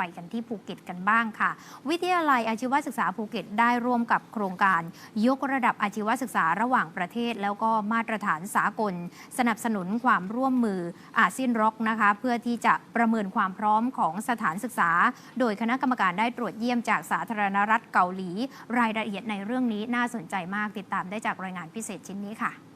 ไปกันที่ภูเก็ตกันบ้างค่ะ วิทยาลัยอาชีวศึกษาภูเก็ตได้ร่วมกับโครงการ ยกระดับอาชีวศึกษาระหว่างประเทศ แล้วก็มาตรฐานสากล สนับสนุนความร่วมมืออาเซียนร็อกนะคะ เพื่อที่จะประเมินความพร้อมของสถานศึกษา โดยคณะกรรมการได้ตรวจเยี่ยมจากสาธารณรัฐเกาหลี รายละเอียดในเรื่องนี้น่าสนใจมากติดตามได้จากรายงานพิเศษชิ้นนี้ค่ะ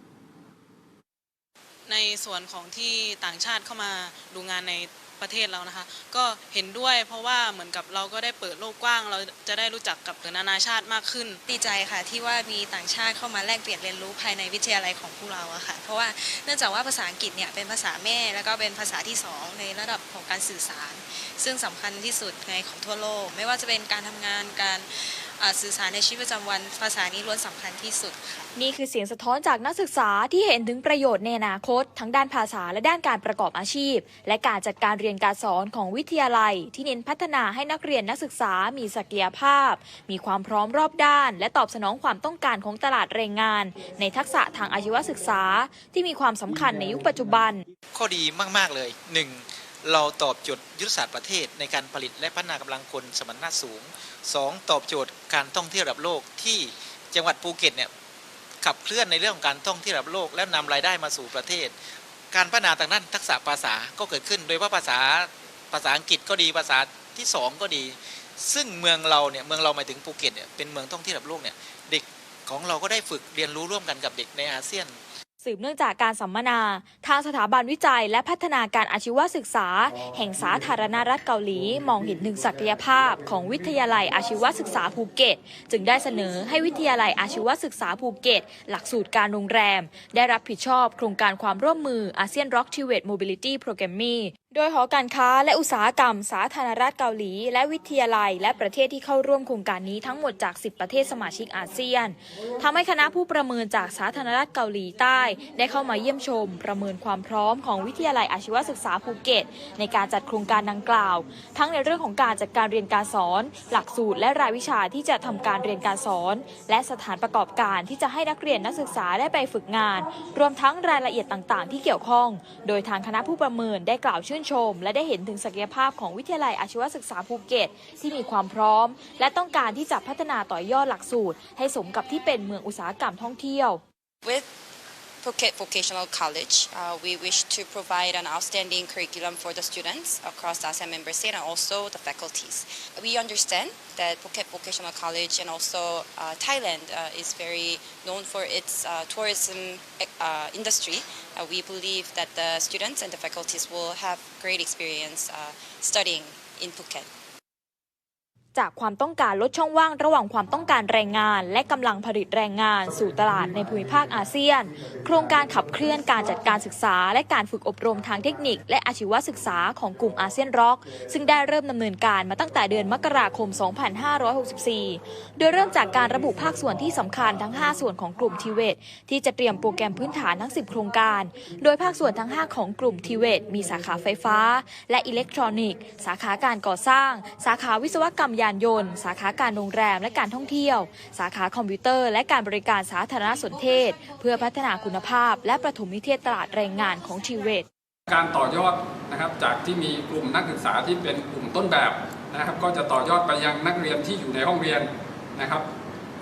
ในส่วนของที่ต่างชาติเข้ามาดูงานในประเทศเรานะคะ ก็เห็นด้วยเพราะว่าเหมือนกับเราก็ได้เปิดโลกกว้าง เราจะได้รู้จักกับนานาชาติมากขึ้น ดีใจค่ะที่ว่ามีต่างชาติเข้ามาแลกเปลี่ยนเรียนรู้ภายในวิทยาลัยของพวกเราอะค่ะ เพราะว่าเนื่องจากว่าภาษาอังกฤษเนี่ยเป็นภาษาแม่แล้วก็เป็นภาษาที่สองในระดับของการสื่อสาร ซึ่งสำคัญที่สุดในของทั่วโลก ไม่ว่าจะเป็นการทำงานการ สื่อสารในชีวิตประจำวัน ภาษานี้ล้วนสำคัญที่สุดค่ะนี่คือเสียงสะท้อนจากนักศึกษาที่เห็นถึงประโยชน์ในอนาคต ทั้งด้านภาษาและด้านการประกอบอาชีพ และการจัดการเรียนการสอนของวิทยาลัย ที่เน้นพัฒนาให้นักเรียนนักศึกษามีศักยภาพ มีความพร้อมรอบด้าน และตอบสนองความต้องการของตลาดแรงงาน ในทักษะทางอาชีวศึกษา ที่มีความสำคัญในยุคปัจจุบัน ข้อดีมาก ๆ เลย 1. เราตอบโจทย์ยุทธศาสตร์ประเทศในการผลิตและพัฒนากำลังคนสมรรถนะสูง 2. ตอบโจทย์การท่องเที่ยวระดับโลกที่จังหวัดภูเก็ตเนี่ยขับเคลื่อนในเรื่องของการท่องเที่ยวระดับโลก และนำรายได้มาสู่ประเทศ การพัฒนาทางด้านทักษะภาษาก็เกิดขึ้น โดยว่าภาษาภาษาอังกฤษก็ดีภาษาที่สองก็ดี ซึ่งเมืองเราเนี่ยเมืองเราหมายถึงภูเก็ตเนี่ยเป็นเมืองท่องเที่ยวระดับโลกเนี่ยเด็กของเราก็ได้ฝึกเรียนรู้ร่วมกันกับเด็กในอาเซียน สืบเนื่องจากการสัมมนา ทางสถาบันวิจัย และพัฒนาการอาชีวศึกษา แห่งสาธารณรัฐเกาหลี มองเห็นถึงศักยภาพของวิทยาลัยอาชีวศึกษาภูเก็ต จึงได้เสนอให้วิทยาลัยอาชีวศึกษาภูเก็ต หลักสูตรการโรงแรม ได้รับผิดชอบโครงการความร่วมมืออาเซียนร็อกทิเวตโมบิลิตี้โปรแกรมมี โดยหอการค้าและอุตสาหกรรม สาธารณรัฐเกาหลี และวิทยาลัย และประเทศที่เข้าร่วมโครงการนี้ทั้งหมดจาก 10 ประเทศสมาชิกอาเซียนทำให้คณะผู้ประเมินจากสาธารณรัฐเกาหลีใต้ ได้เข้ามาเยี่ยมชม ประเมินความพร้อมของวิทยาลัยอาชีวศึกษาภูเก็ต ในการจัดโครงการดังกล่าว ทั้งในเรื่องของการจัดการเรียนการสอน หลักสูตร และรายวิชาที่จะทำการเรียนการสอน และสถานประกอบการที่จะให้นักเรียนนักศึกษาได้ไปฝึกงาน รวมทั้งรายละเอียดต่าง ๆ ที่เกี่ยวข้อง โดยทางคณะผู้ประเมินได้กล่าวชื่นชม และได้เห็นถึงศักยภาพของวิทยาลัยอาชีวศึกษาภูเก็ต ที่มีความพร้อม และต้องการที่จะพัฒนาต่อยอดหลักสูตร ให้สมกับที่เป็นเมืองอุตสาหกรรมท่องเที่ยว With Phuket Vocational College, uh, we wish to provide an outstanding curriculum for the students across ASEAN member state and also the faculties. We understand that Phuket Vocational College and also uh, Thailand uh, is very known for its uh, tourism uh, industry. Uh, we believe that the students and the faculties will have great experience studying in Phuket. จากความต้องการลดช่องว่างระหว่างความต้องการแรงงาน และกำลังผลิตแรงงานสู่ตลาดในภูมิภาคอาเซียน โครงการขับเคลื่อนการจัดการศึกษา และการฝึกอบรมทางเทคนิค และอาชีวศึกษาของกลุ่มอาเซียนร็อก ซึ่งได้เริ่มดำเนินการมาตั้งแต่เดือนมกราคม 2564 โดยเริ่มจากการระบุภาคส่วนที่สำคัญทั้ง 5 ส่วนของกลุ่มทีเวตที่จะเตรียมโปรแกรมพื้นฐานทั้ง 10 โครงการ โดยภาคส่วนทั้ง 5 ของกลุ่มทีเวตมีสาขาไฟฟ้า และอิเล็กทรอนิกส์ สาขาการก่อสร้าง สาขาวิศวกรรมยานยนต์ สาขาการโรงแรมและการท่องเที่ยว สาขาคอมพิวเตอร์และการบริการสาธารณสนเทศ เพื่อพัฒนาคุณภาพ และประถมนิเทศตลาดแรงงานของทีเวตการต่อยอดนะครับจากที่มีกลุ่มนักศึกษาที่เป็นกลุ่มต้นแบบนะครับก็จะต่อยอดไปยังนักเรียนที่อยู่ในห้องเรียนนะครับ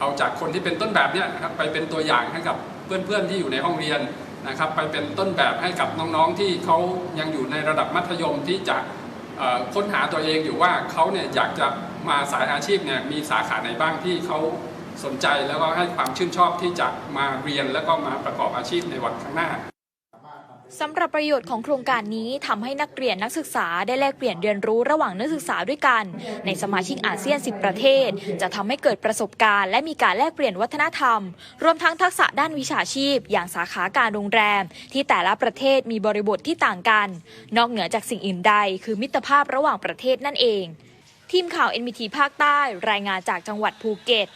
เอาจากคนที่เป็นต้นแบบเนี่ยนะครับไปเป็นตัวอย่างให้กับเพื่อนๆที่อยู่ในห้องเรียนนะครับไปเป็นต้นแบบให้กับน้องๆที่เขายังอยู่ในระดับมัธยมที่จะค้นหาตัวเองอยู่ว่าเขาเนี่ยอยากจะ มาสายอาชีพเนี่ยมีสาขาไหนบ้างที่เขาสนใจแล้วก็ให้ความชื่นชอบที่จะมาเรียนแล้วก็มาประกอบอาชีพในวันข้างหน้าสำหรับประโยชน์ของโครงการนี้ทำให้นักเรียนนักศึกษาได้แลกเปลี่ยนเรียนรู้ระหว่างนักศึกษาด้วยกัน ในสมาชิกอาเซียน 10 ประเทศ จะทำให้เกิดประสบการณ์ และมีการแลกเปลี่ยนวัฒนธรรม รวมทั้งทักษะด้านวิชาชีพ อย่างสาขาการโรงแรม ที่แต่ละประเทศมีบริบทที่ต่างกัน นอกเหนือจากสิ่งอื่นใด คือมิตรภาพระหว่างประเทศนั่นเอง ทีมข่าว NBT ภาคใต้รายงานจากจังหวัดภูเก็ต